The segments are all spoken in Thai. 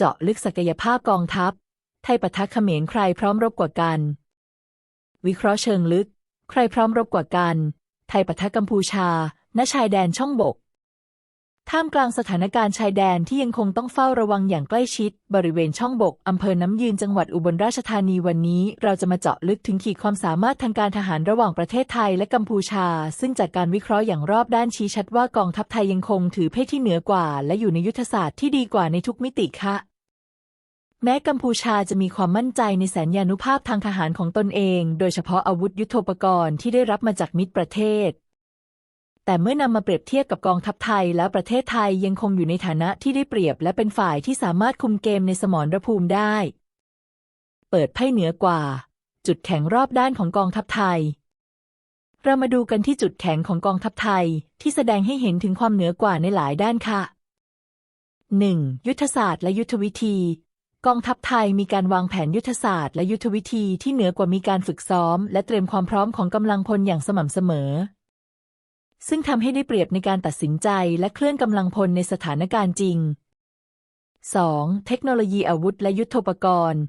เจาะลึกศักยภาพกองทัพ ไทยปะทะเขมรใครพร้อมรบกว่ากัน วิเคราะห์เชิงลึก ใครพร้อมรบกว่ากัน ไทยปะทะกัมพูชา ณ ชายแดนช่องบก ท่ามกลางสถานการณ์ชายแดนที่ยังคงต้องเฝ้าระวังอย่างใกล้ชิด บริเวณช่องบก อำเภอน้ำยืนจังหวัดอุบลราชธานีวันนี้ เราจะมาเจาะลึกถึงขีดความสามารถทางการทหารระหว่างประเทศไทยและกัมพูชา ซึ่งจากการวิเคราะห์อย่างรอบด้านชี้ชัดว่ากองทัพไทยยังคงถือเพศที่เหนือกว่า และอยู่ในยุทธศาสตร์ที่ดีกว่าในทุกมิติค่ะ แม้กัมพูชาจะมีความมั่นใจในแสนยานุภาพทางทหารของตนเอง โดยเฉพาะอาวุธยุโทโธปกรณ์ที่ได้รับมาจากมิตรประเทศ แต่เมื่อนำมาเปรียบเทียบกับกองทัพไทยแล้วประเทศไทยยังคงอยู่ในฐานะที่ได้เปรียบและเป็นฝ่ายที่สามารถคุมเกมในสมรภูมิได้ เปิดไพ่เหนือกว่า จุดแข็งรอบด้านของกองทัพไทย เรามาดูกันที่จุดแข็งของกองทัพไทยที่แสดงให้เห็นถึงความเหนือกว่าในหลายด้านค่ะ 1. ยุทธศาสตร์และยุทธวิธี กองทัพไทยมีการวางแผนยุทธศาสตร์และยุทธวิธีที่เหนือกว่ามีการฝึกซ้อม และเตรียมความพร้อมของกำลังพลอย่างสม่ำเสมอ ซึ่งทำให้ได้เปรียบในการตัดสินใจและเคลื่อนกำลังพลในสถานการณ์จริง 2. เทคโนโลยีอาวุธและยุทโธปกรณ์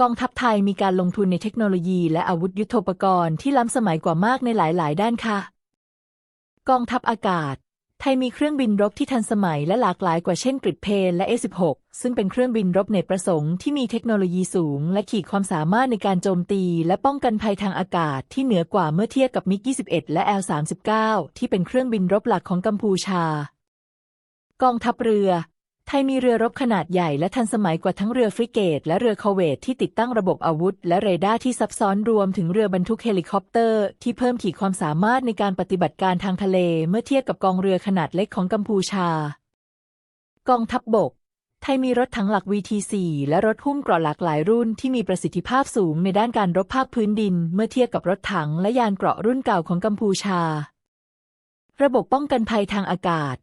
กองทัพไทยมีการลงทุนในเทคโนโลยีและอาวุธยุทโธปกรณ์ที่ล้ำสมัยกว่ามากในหลาย ๆ ด้านค่ะ กองทัพอากาศ ไทยมีเครื่องบินรบที่ทันสมัยและหลากหลายกว่าเช่นกริดเพนและ A16 ซึ่งเป็นเครื่องบินรบเนตประสงค์ที่มีเทคโนโลยีสูง และขีดความสามารถในการโจมตี และป้องกันภัยทางอากาศที่เหนือกว่าเมื่อเทียบกับมิก 21 และ L39 ที่เป็นเครื่องบินรบหลักของกัมพูชากองทัพเรือ ไทยมีเรือรบขนาดใหญ่และทันสมัยกว่าทั้งเรือฟริเกต และเรือคอเวตที่ติดตั้งระบบอาวุธ และเรดาร์ที่ซับซ้อนรวมถึงเรือบรรทุกเฮลิคอปเตอร์ ที่เพิ่มขีดความสามารถในการปฏิบัติการทางทะเลเมื่อเทียบกับกองเรือขนาดเล็กของกัมพูชา กองทัพบบก ไทยมีรถถังหลัก VT4 และรถหุ้มเกราะหลากหลายรุ่นที่มีประสิทธิภาพสูงในด้านการรบภาคพื้นดิน เมื่อเทียบกับรถถังและยานเกราะรุ่นเก่าของกัมพูชา ระบบป้องกันภัยทางอากาศ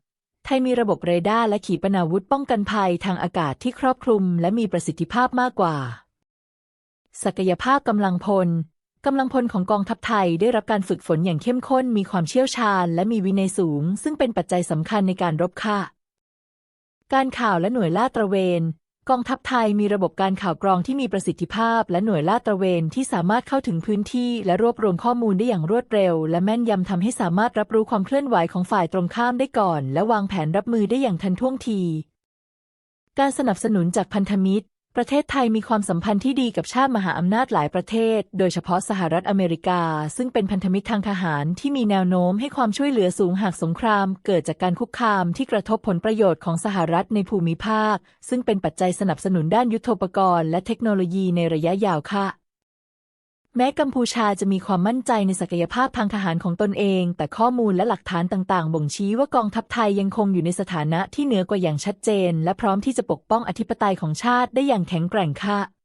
ไทยมีระบบเรดาร์และขีปนาวุธป้องกันภัยทางอากาศที่ครอบคลุม และมีประสิทธิภาพมากกว่า ศักยภาพกำลังพลกำลังพลของกองทัพไทยได้รับการฝึกฝนอย่างเข้มข้น มีความเชี่ยวชาญ และมีวินัยสูง ซึ่งเป็นปัจจัยสำคัญในการรบค่ะ การข่าวและหน่วยลาดตระเวน กองทัพไทยมีระบบการข่าวกรองที่มีประสิทธิภาพ และหน่วยลาดตระเวนที่สามารถเข้าถึงพื้นที่ และรวบรวมข้อมูลได้อย่างรวดเร็ว และแม่นยำทำให้สามารถรับรู้ความเคลื่อนไหวของฝ่ายตรงข้ามได้ก่อน และวางแผนรับมือได้อย่างทันท่วงที การสนับสนุนจากพันธมิตร ประเทศไทยมีความสัมพันธ์ที่ดีกับชาติมหาอำนาจหลายประเทศ โดยเฉพาะสหรัฐอเมริกา ซึ่งเป็นพันธมิตรทางทหารที่มีแนวโน้มให้ความช่วยเหลือสูงหากสงคราม เกิดจากการคุกคามที่กระทบผลประโยชน์ของสหรัฐในภูมิภาค ซึ่งเป็นปัจจัยสนับสนุนด้านยุทโธปกรณ์และเทคโนโลยีในระยะยาวค่ะ แม้กัมพูชาจะมีความมั่นใจในศักยภาพทางทหารของตนเอง แต่ข้อมูลและหลักฐานต่างๆ บ่งชี้ว่ากองทัพไทยยังคงอยู่ในสถานะที่เหนือกว่าอย่างชัดเจน และพร้อมที่จะปกป้องอธิปไตยของชาติได้อย่างแข็งแกร่งค่ะ